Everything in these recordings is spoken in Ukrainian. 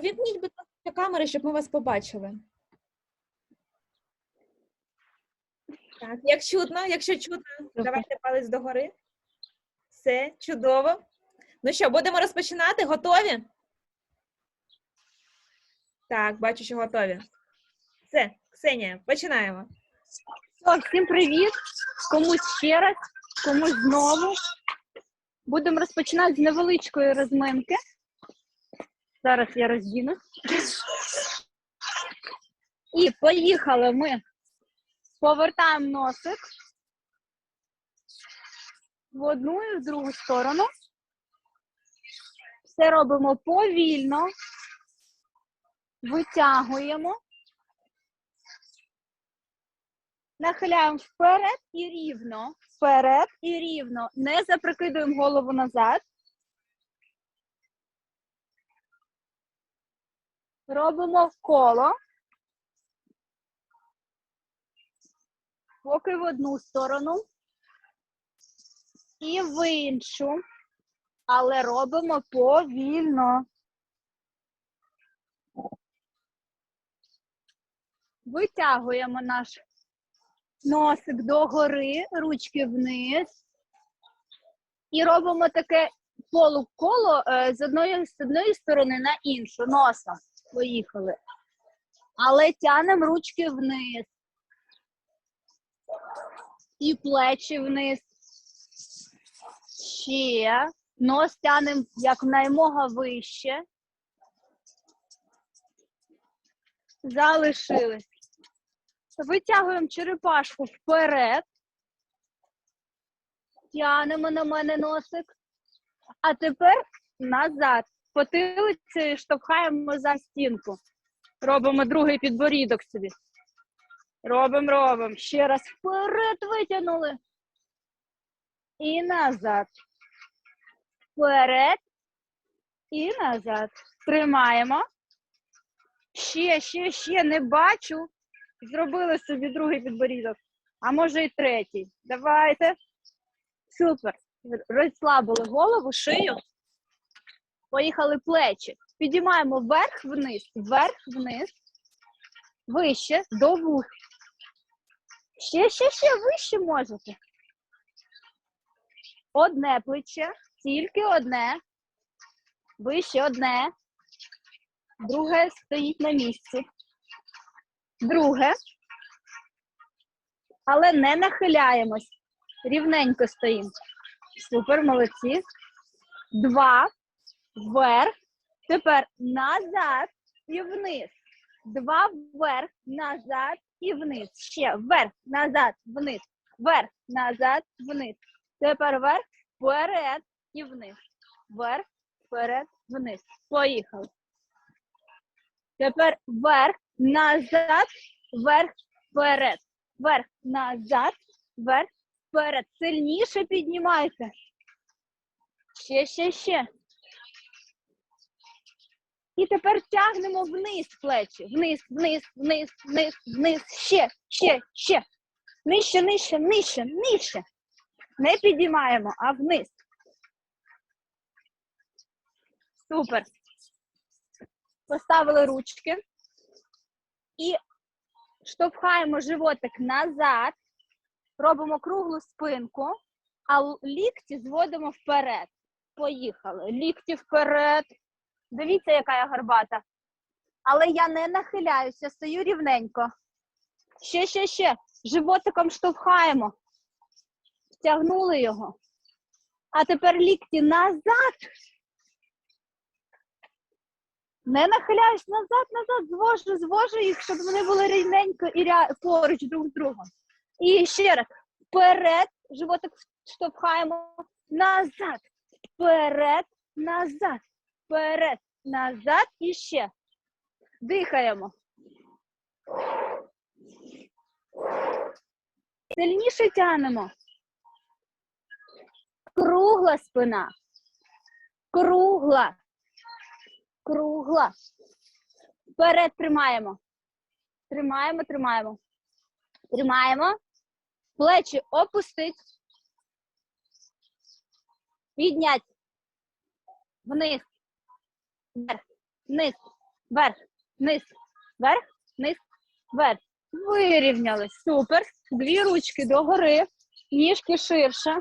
Вімкніть, будь ласка, камери, щоб ми вас побачили. Так, як чутно, якщо чутно, давайте палець догори. Все, чудово. Ну що, будемо розпочинати? Готові? Так, бачу, що готові. Все, Ксенія, починаємо. Все, всім привіт! Комусь ще раз, комусь знову. Будемо розпочинати з невеличкої розминки. Зараз я роздіну. І поїхали ми. Повертаємо носик в одну і в другу сторону. Все робимо повільно. Витягуємо. Нахиляємо вперед і рівно. Вперед і рівно. Не запрокидуємо голову назад. Робимо коло. Поки в одну сторону. І в іншу. Але робимо повільно. Витягуємо наш носик догори, ручки вниз. І робимо таке полуколо е, з одної, з одної сторони на іншу. Носом. Поїхали. Але тянемо ручки вниз. І плечі вниз. Ще. Нос тянемо якнаймога вище. Залишились. Витягуємо черепашку вперед. Тянемо на мене носик. А тепер назад. Потилицею штовхаємо за стінку. Робимо другий підборідок собі. Робимо, робимо. Ще раз вперед витягнули. І назад. Вперед. І назад. Тримаємо. Ще, ще, ще не бачу. Зробили собі другий підборідок, а може і третій. Давайте. Супер. Розслабили голову, шию. Поїхали плечі. Підіймаємо вверх, вниз, вверх, вниз, вище, до вух. Ще, ще, ще вище можете. Одне плече, тільки одне. Вище одне. Друге стоїть на місці друге, але не нахиляємось. Рівненько стоїмо. Супер, молодці. Два. Вверх. Тепер назад і вниз. Два вверх, назад і вниз. Ще вверх, назад, вниз. Вверх, назад, вниз. Тепер вверх, вперед і вниз. Вверх, вперед, вниз. Поїхали. Тепер вверх, назад, вверх, вперед. Вверх, назад, вверх, вперед. Сильніше піднімайте. Ще, ще, ще. І тепер тягнемо вниз плечі. Вниз, вниз, вниз, вниз, вниз. Ще, ще, ще. Нижче, нижче, нижче, нижче. Не підіймаємо, а вниз. Супер. Поставили ручки і штовхаємо животик назад, робимо круглу спинку, а лікті зводимо вперед. Поїхали. Лікті вперед. Дивіться, яка я горбата. Але я не нахиляюся, стою рівненько. Ще, ще, ще. Животиком штовхаємо. Втягнули його. А тепер лікті назад. Не нахиляюсь назад, назад, звожу, звожу їх, щоб вони були рівненько і ря... поруч друг з другом. І ще раз. Вперед, животик штовхаємо назад. Вперед, назад. Вперед, назад і ще. Дихаємо. Сильніше тянемо. Кругла спина. Кругла. Кругла. Вперед тримаємо. Тримаємо, тримаємо. Тримаємо. Плечі опустить. Піднять. Вниз. Вверх. Вниз. вверх, вниз, вверх, вниз, вверх. Вирівнялись. Супер. Дві ручки догори, ніжки ширше.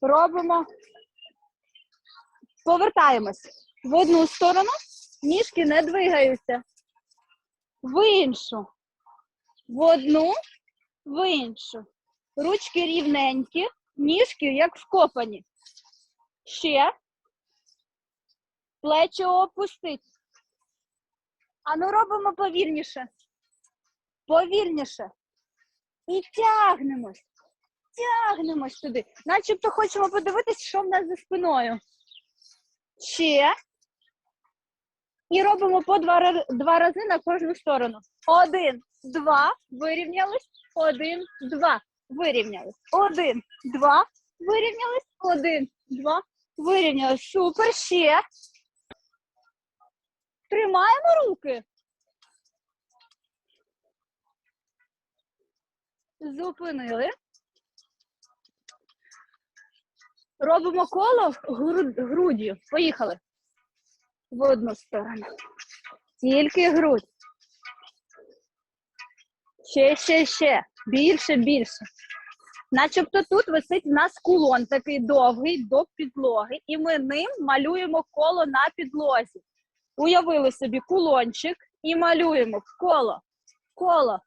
Робимо. Повертаємось в одну сторону, ніжки не двигаються. В іншу. В одну, в іншу. Ручки рівненькі, ніжки як вкопані. Ще. Плечі опустить. А ну робимо повільніше. Повільніше. І тягнемось. Тягнемось туди. Начебто хочемо подивитись, що в нас за спиною. Ще. І робимо по два, два рази на кожну сторону. Один, два, вирівнялись. Один, два, вирівнялись. Один, два, вирівнялись. Один, два, вирівнялись. Супер. Ще. Тримаємо руки. Зупинили. Робимо коло груддю. Поїхали. В одну сторону. Тільки грудь. Ще, ще, ще. Більше, більше. Начебто тут висить в нас кулон такий довгий до підлоги, і ми ним малюємо коло на підлозі. Уявили собі кулончик і малюємо коло, коло,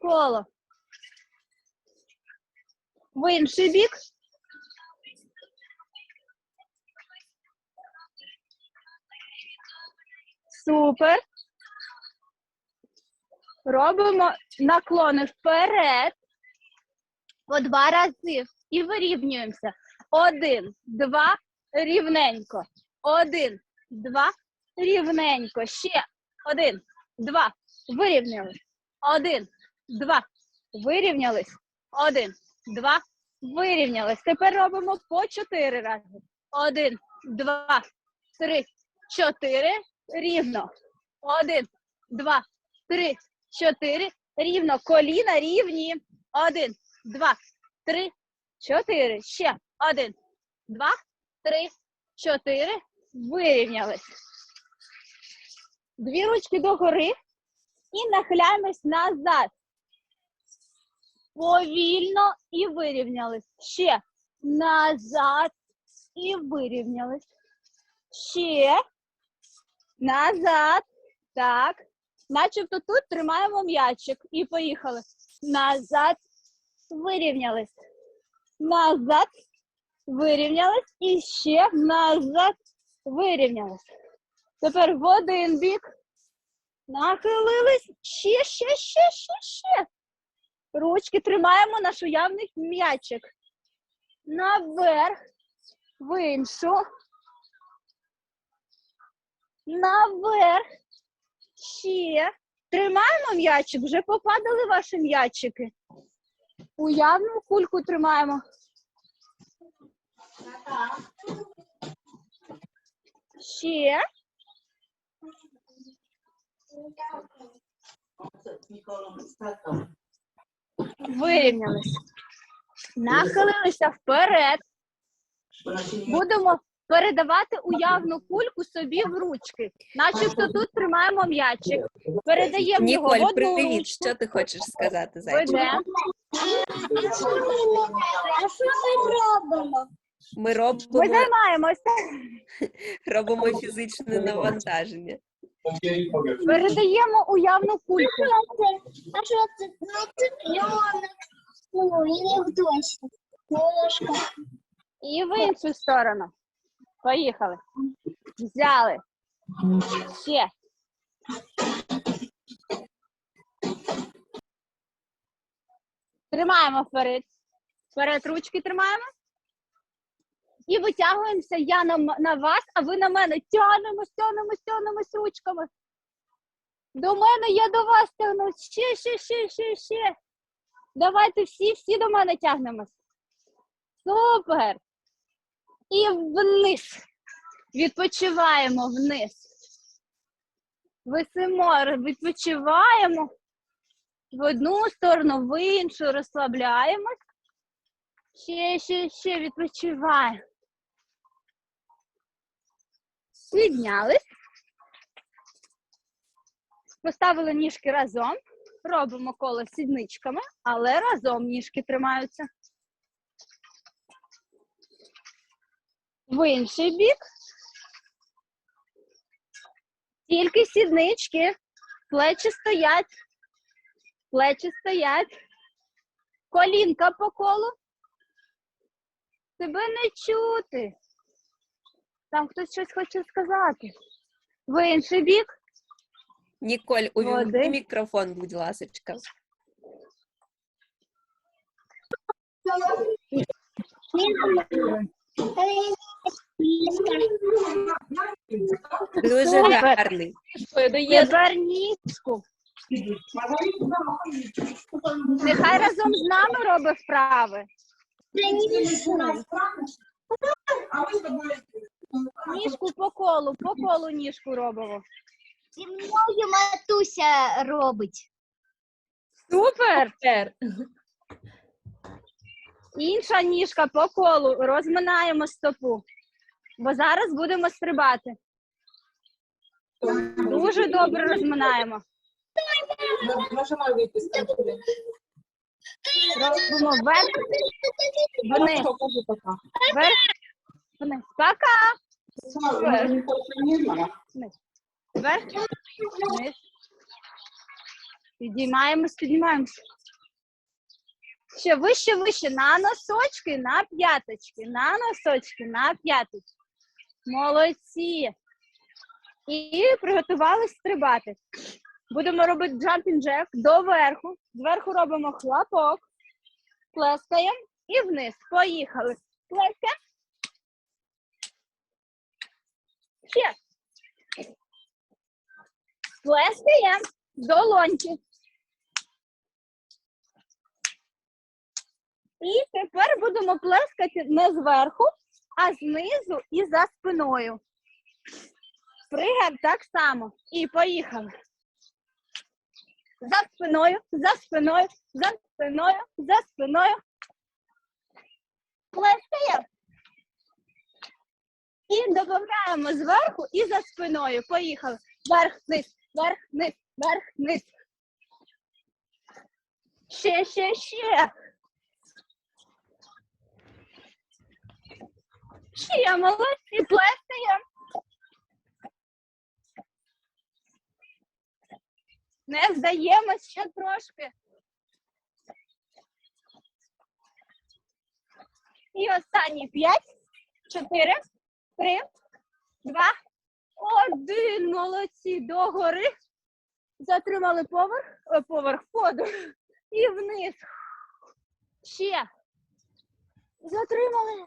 коло. В інший бік. Супер. Робимо наклони вперед по два рази і вирівнюємося. Один, два, рівненько. Один, два, рівненько. Ще. Один, два, вирівнялись. Один, два, вирівнялись. Один, два, вирівнялись. Тепер робимо по чотири рази. Один, два, три, чотири. Рівно. Один, два, три, чотири. Рівно. Коліна рівні. Один, два, три, чотири. Ще. Один, два, три, чотири. Вирівнялись. Дві ручки догори і нахиляємось назад. Повільно і вирівнялись. Ще назад і вирівнялись. Ще назад. Так. Начебто тут тримаємо м'ячик. І поїхали. Назад. Вирівнялись. Назад. Вирівнялись. І ще назад. Вирівнялись. Тепер в один бік. Нахилились. Ще, ще, ще, ще, ще. Ручки тримаємо наш уявний м'ячик. Наверх. В іншу. Наверх. Ще. Тримаємо м'ячик. Вже попадали ваші м'ячики. Уявну кульку тримаємо. Ще. Вирівнялись. Нахилилися вперед. Будемо передавати уявну кульку собі в ручки. Начебто тут тримаємо м'ячик. Передаємо його в Ніколь, одну привіт. ручку. Що ти хочеш сказати, зайчик? А що ми робимо? Ми Ми робимо, займаємося. робимо фізичне навантаження. Передаємо уявну кульку. І в іншу сторону. Поїхали. Взяли. Ще. Тримаємо вперед. Вперед ручки тримаємо. І витягуємося. Я на, на вас, а ви на мене. Тягнемось, тягнемось, тягнемось ручками. До мене, я до вас тягнусь. Ще, ще, ще, ще, ще. Давайте всі, всі до мене тягнемось. Супер. І вниз. Відпочиваємо вниз. Висимо, відпочиваємо. В одну сторону, в іншу розслабляємось. Ще, ще, ще відпочиваємо. Піднялись. Поставили ніжки разом, робимо коло сідничками, але разом ніжки тримаються. В інший бік. Тільки сіднички, плечі стоять, плечі стоять, колінка по колу. Тебе не чути. Там хтось щось хоче сказати. В інший бік. Ніколь, увімкни мікрофон, будь ласочка. Дуже гарний. Ніжку. Нехай разом з нами робить вправи. Ніжку по колу, по колу ніжку робимо. Зі мною матуся робить. Супер! Тепер. Інша ніжка по колу. Розминаємо стопу. Бо зараз будемо стрибати. Дуже добре розминаємо. Нажимай вийти з конкуренту. Робимо вверх, вниз, вверх, вниз. Пока. Не. Вверх, вниз. Підіймаємось, піднімаємось. Ще вище, вище. На носочки, на п'яточки, на носочки, на п'яточки. Молодці. І приготувались стрибати. Будемо робити jumping jack доверху. Зверху робимо хлопок, плескаємо і вниз. Поїхали. Плескаємо. Ще. Плескаємо долоньки. І тепер будемо плескати не зверху, а знизу і за спиною. Пригаємо так само. І поїхали. За спиною, за спиною, за спиною, за спиною. Плескаємо. І додаємо зверху і за спиною. Поїхали. Вверх, вниз, вверх, вниз, вверх, вниз. Ще, ще, ще. Ще молодці, плескаємо. Не здаємось ще трошки. І останні п'ять, чотири, три, два, один. Молодці. Догори. Затримали поверх, е, поверх подух. І вниз. Ще. Затримали.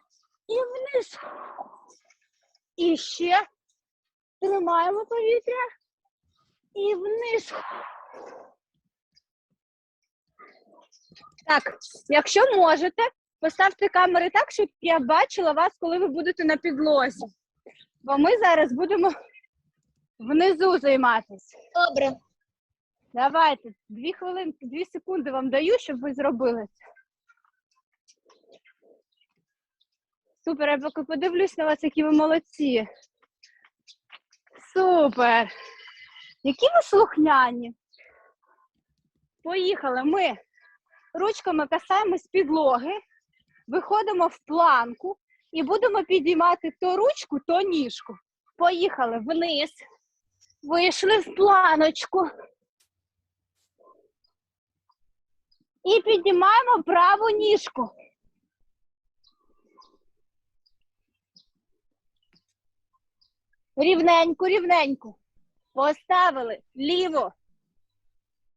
І вниз. І ще. Тримаємо повітря. І вниз. Так, якщо можете, поставте камери так, щоб я бачила вас, коли ви будете на підлозі. Бо ми зараз будемо внизу займатися. Добре. Давайте, дві хвилинки, дві секунди вам даю, щоб ви зробили це. Супер, я поки подивлюсь на вас, які ви молодці. Супер. Які ви слухняні. Поїхали. Ми ручками касаємось підлоги, виходимо в планку і будемо підіймати то ручку, то ніжку. Поїхали вниз. Вийшли в планочку. І піднімаємо праву ніжку. Рівненько, рівненько. Поставили ліво.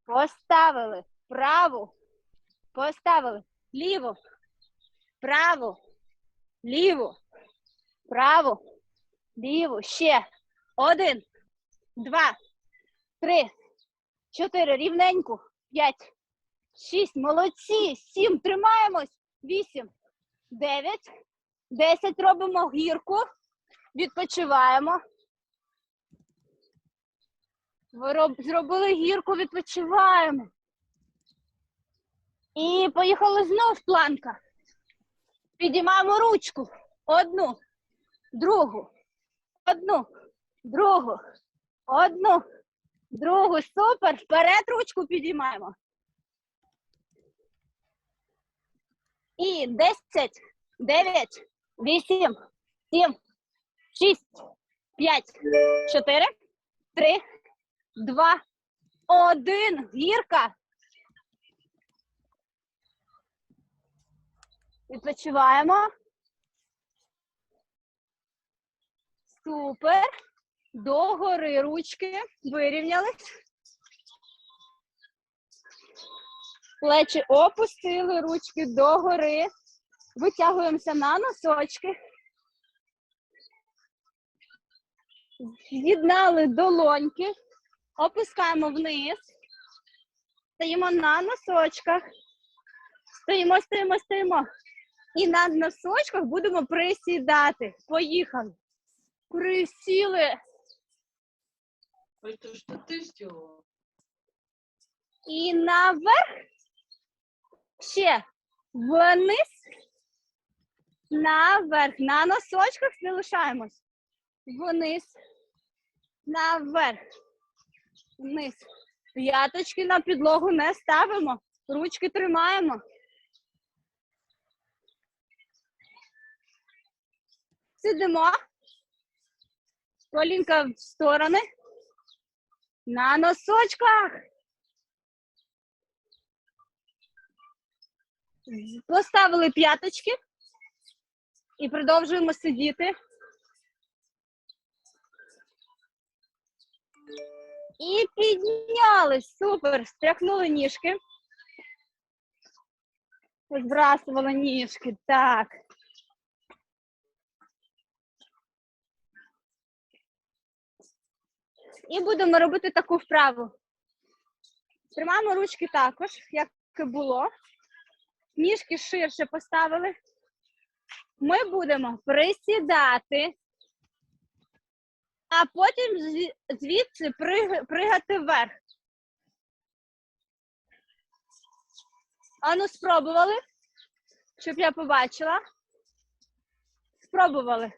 Поставили праву. Поставили ліво. Право. Ліво. Право. Ліво. Ще. Один. Два. Три. Чотири. Рівненько. П'ять. Шість. Молодці. Сім. Тримаємось. Вісім. Дев'ять. Десять. Робимо гірку. Відпочиваємо. Зробили гірку, відпочиваємо. І поїхали знов планка. Підіймаємо ручку. Одну, другу, одну, другу, одну, Другу, супер. Вперед ручку підіймаємо. І 10, 9, 8, 7, 6, 5, 4, 3, 2, 1. Гірка. Відпочиваємо. Супер. Догори ручки. Вирівнялись. Плечі опустили, ручки догори. Витягуємося на носочки. З'єднали долоньки. Опускаємо вниз. Стоїмо на носочках. Стоїмо, стоїмо, стоїмо. І на носочках будемо присідати. Поїхали. Присіли. Это что ты сделала? І наверх. Ще вниз. Наверх. На носочках не лишаємось. Вниз. Наверх. Вниз. П'яточки на підлогу не ставимо. Ручки тримаємо. Сидимо. Колінка в сторони. На носочках. Поставили п'яточки і продовжуємо сидіти. І піднялись. Супер. Стряхнули ніжки. Збрасували ніжки. Так. І будемо робити таку вправу. Тримаємо ручки також, як і було. Ніжки ширше поставили. Ми будемо присідати, а потім звідси пригати вверх. Ану, спробували, щоб я побачила. Спробували.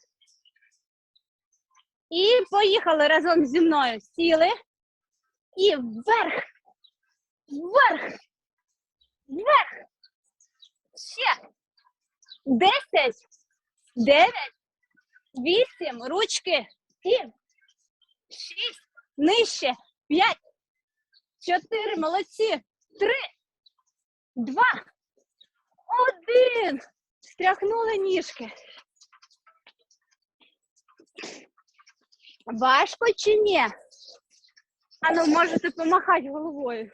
І поїхали разом зі мною. Сіли. І вверх. Вверх. Вверх. Ще. Десять. Дев'ять. Вісім. Ручки. Сім. Шість. Нижче. П'ять. Чотири. Молодці. Три. Два. Один. Стряхнули ніжки. Важко чи ні? Ану, можете помахати головою.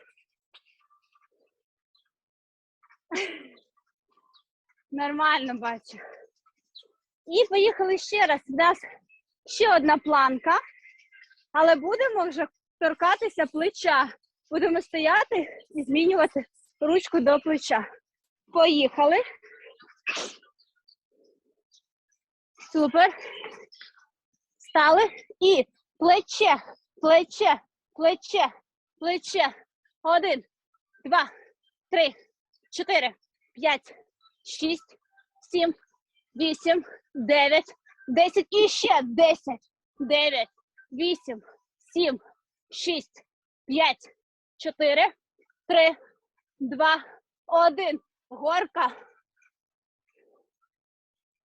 Нормально бачу. І поїхали ще раз. У нас ще одна планка, але будемо вже торкатися плеча. Будемо стояти і змінювати ручку до плеча. Поїхали. Супер. Стали і плече, плече, плече, плече. Один, два, три, чотири, п'ять, шість, сім, вісім, дев'ять, десять і ще десять, дев'ять, вісім, сім, шість, п'ять, чотири, три, два, один. Горка.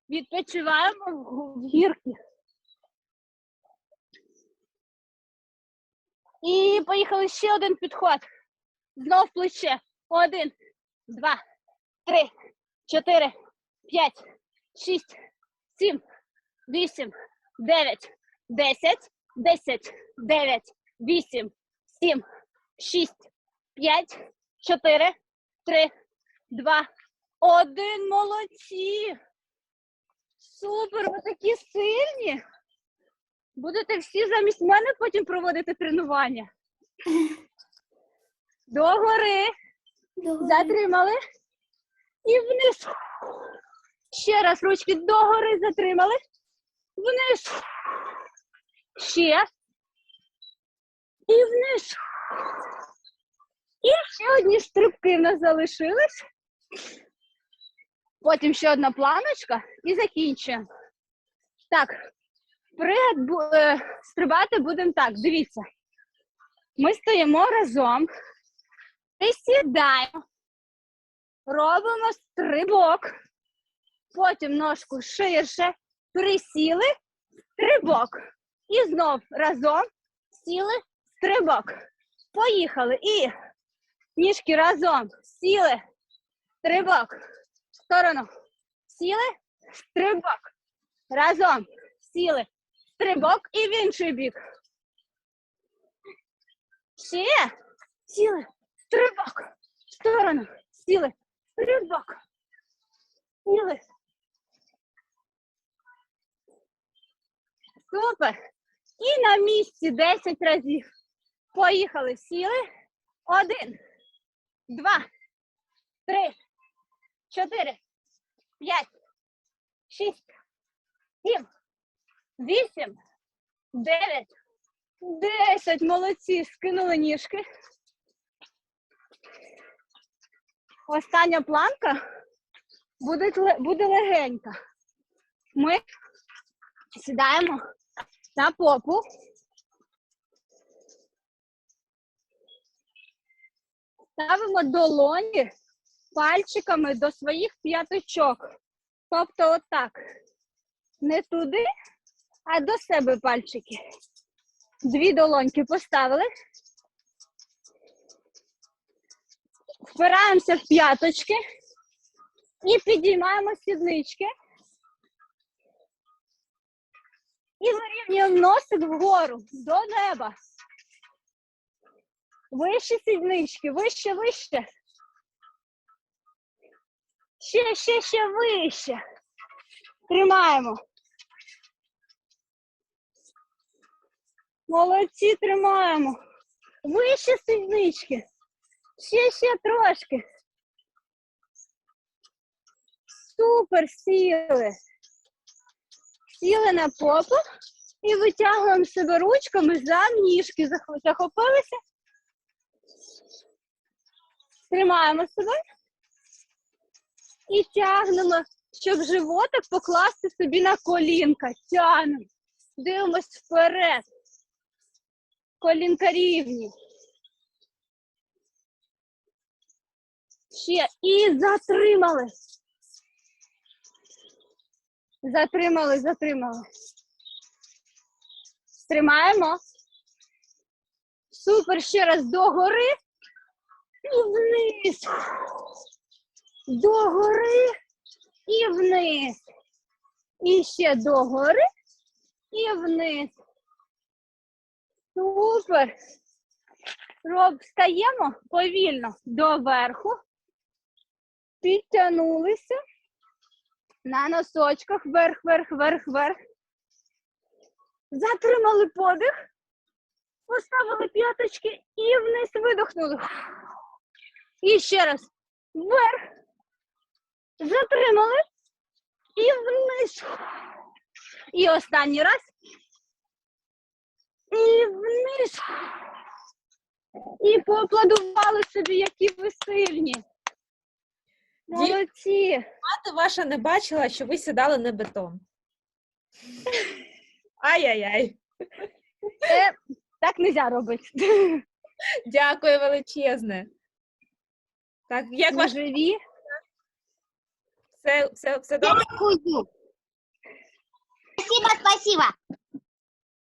Відпочиваємо в- гірки. І поїхали ще один підход. Знов плече. Один, два, три, чотири, п'ять, шість, сім, вісім, дев'ять, десять, десять, дев'ять, вісім, сім, шість, п'ять, чотири, три, два, один. Молодці. Супер, ви такі сильні. Будете всі замість мене потім проводити тренування. Догори. Затримали. І вниз. Ще раз ручки догори затримали. Вниз. Ще. І вниз. І ще одні стрибки в нас залишились. Потім ще одна планочка і закінчуємо. Так, пригад е, стрибати будемо так. Дивіться. Ми стоїмо разом, присідаємо, робимо стрибок, потім ножку ширше, присіли, стрибок. І знов разом сіли, стрибок. Поїхали. І ніжки разом сіли, стрибок. В сторону. Сіли, стрибок. Разом сіли, стрибок і в інший бік. Ще сіли, стрибок. В сторону. Сіли, стрибок. Сіли. Супер. І на місці 10 разів. Поїхали. Сіли. Один, два, три, чотири, п'ять, шість, сім, вісім, дев'ять, десять. Молодці. Скинули ніжки. Остання планка буде, буде легенька. Ми сідаємо на попу. Ставимо долоні пальчиками до своїх п'яточок. Тобто отак. Не туди, а до себе пальчики. Дві долоньки поставили. Впираємося в п'яточки і підіймаємо сіднички. І вирівнюємо носик вгору до неба. Вище сіднички, вище, вище. Ще, ще, ще вище. Тримаємо. Молодці, тримаємо. Вище сіднички. Ще, ще трошки. Супер, сіли. Сіли на попу і витягуємо себе ручками за ніжки. Захопилися. Тримаємо себе і тягнемо, щоб животик покласти собі на колінка. Тягнемо. Дивимось вперед. Колінка рівні. Ще і затримали. Затримали, затримали. Тримаємо. Супер. Ще раз догори і вниз. Догори і вниз. І ще догори і вниз. Супер. Роб, встаємо повільно доверху. Підтягнулися. На носочках вверх, вверх, вверх, вверх. Затримали подих. Поставили п'яточки і вниз видохнули. І ще раз. Вверх. Затримали. І вниз. І останній раз. І вниз. І поаплодували собі, які ви сильні. Молодці. Мати ваша не бачила, що ви сідали на бетон. Ай-яй-яй. Це так не можна робити. Дякую величезне. Так, як Ви ваш живі. все, все, все добре? Спасибо, спасибо.